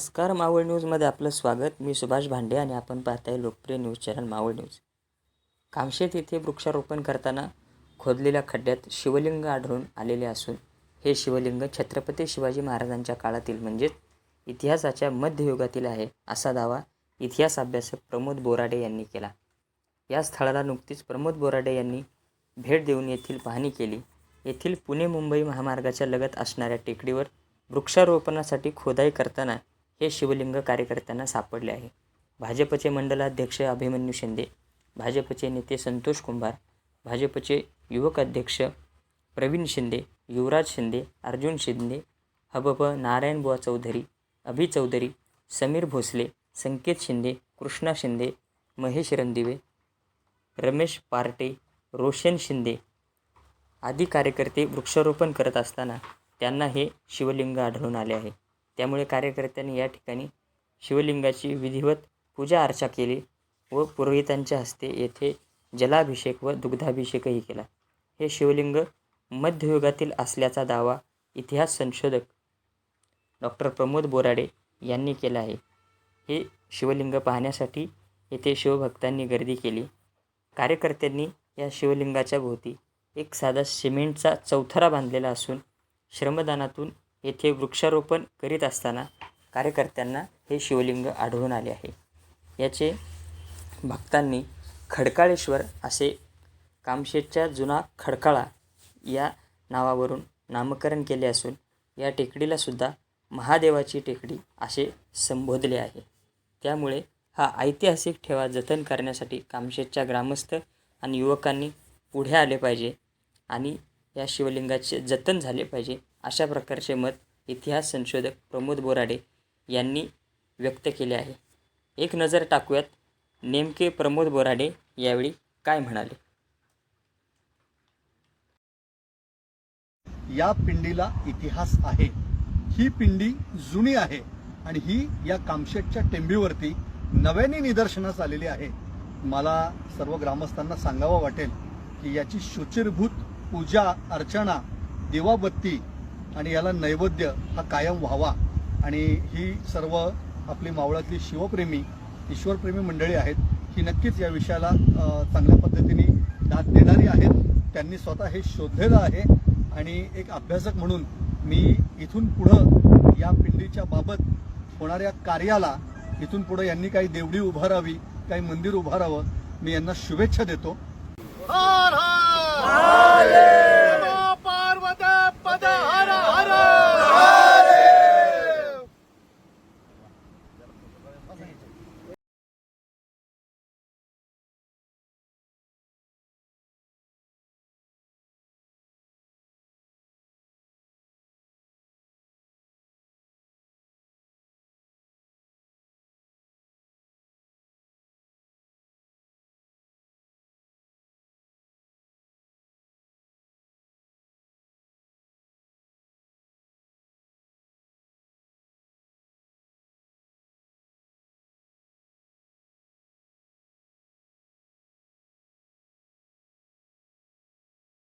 नमस्कार मावळ न्यूजमध्ये आपलं स्वागत. मी सुभाष भांडे आणि आपण पाहताय लोकप्रिय news channel Maval news. Kamshet येथे वृक्षारोपण करताना खोदलेल्या खड्ड्यात शिवलिंग आढळून आलेले असून हे शिवलिंग छत्रपती शिवाजी महाराजांच्या काळातील म्हणजेच इतिहासाच्या मध्ययुगातील आहे असा दावा इतिहास अभ्यासक प्रमोद बोराडे यांनी केला. या स्थळाला नुकतीच प्रमोद बोराडे यांनी भेट देऊन येथील पाहणी केली. येथील पुणे मुंबई महामार्गाच्या लगत असणाऱ्या टेकडीवर वृक्षारोपणासाठी खोदाई करताना हे शिवलिंग कार्यकर्त्यांना सापडले आहे. भाजपचे मंडलाध्यक्ष अभिमन्यू शिंदे भाजपचे नेते संतोष कुंभार भाजपचे युवक अध्यक्ष प्रवीण शिंदे युवराज शिंदे अर्जुन शिंदे हबप नारायणबुवा चौधरी अभि चौधरी समीर भोसले संकेत शिंदे कृष्णा शिंदे महेश रणदिवे रमेश पार्टे रोशन शिंदे आदी कार्यकर्ते वृक्षारोपण करत असताना त्यांना हे शिवलिंग आढळून आले आहे. त्यामुळे कार्यकर्त्यांनी या ठिकाणी शिवलिंगाची विधिवत पूजा अर्चा केली व पुरोहितांच्या हस्ते येथे जलाभिषेक व दुग्धाभिषेकही केला. हे शिवलिंग मध्ययुगातील असल्याचा दावा इतिहास संशोधक डॉक्टर प्रमोद बोराडे यांनी केला आहे. हे शिवलिंग पाहण्यासाठी येथे शिवभक्तांनी गर्दी केली. कार्यकर्त्यांनी या शिवलिंगाच्या भोवती एक साधा सिमेंटचा चौथरा बांधलेला असून श्रमदानातून येथे वृक्षारोपण करीत असताना कार्यकर्त्यांना हे शिवलिंग आढळून आले आहे. याचे भक्तांनी खडकाळेश्वर असे कामशेतच्या जुना खडकाळा या नावावरून नामकरण केले असून या टेकडीला सुद्धा महादेवाची टेकडी असे संबोधले आहे. त्यामुळे हा ऐतिहासिक ठेवा जतन करण्यासाठी कामशेतच्या ग्रामस्थ आणि युवकांनी पुढे आले पाहिजे आणि या शिवलिंगाचे जतन झाले पाहिजे अशा प्रकारचे मत इतिहास संशोधक प्रमोद बोराडे यांनी व्यक्त केले आहे. एक नजर टाकूयात नेमके प्रमोद बोराडे यावेळी काय म्हणाले? या पिंडीला इतिहास आहे. ही पिंडी जुनी आहे आणि ही या कामशेटच्या टेंबीवरती नव्याने निदर्शनास आलेली आहे. मला सर्व ग्रामस्थांना सांगावं वाटेल की याची शुचिरभूत पूजा अर्चना दिवाबत्ती आणि याला नैवेद्य हा कायम व्हावा. आणि ही सर्व आपली मावळातली शिवप्रेमी ईश्वरप्रेमी मंडळी आहेत ही नक्कीच या विषयाला चांगल्या पद्धतीने दाद देणारी आहेत. त्यांनी स्वतः हे शोधलेलं आहे. आणि एक अभ्यासक म्हणून मी इथून पुढं या पिंडीच्या बाबत होणाऱ्या कार्याला इथून पुढं यांनी काही देवडी उभारावी काही मंदिर उभारावं मी यांना शुभेच्छा देतो.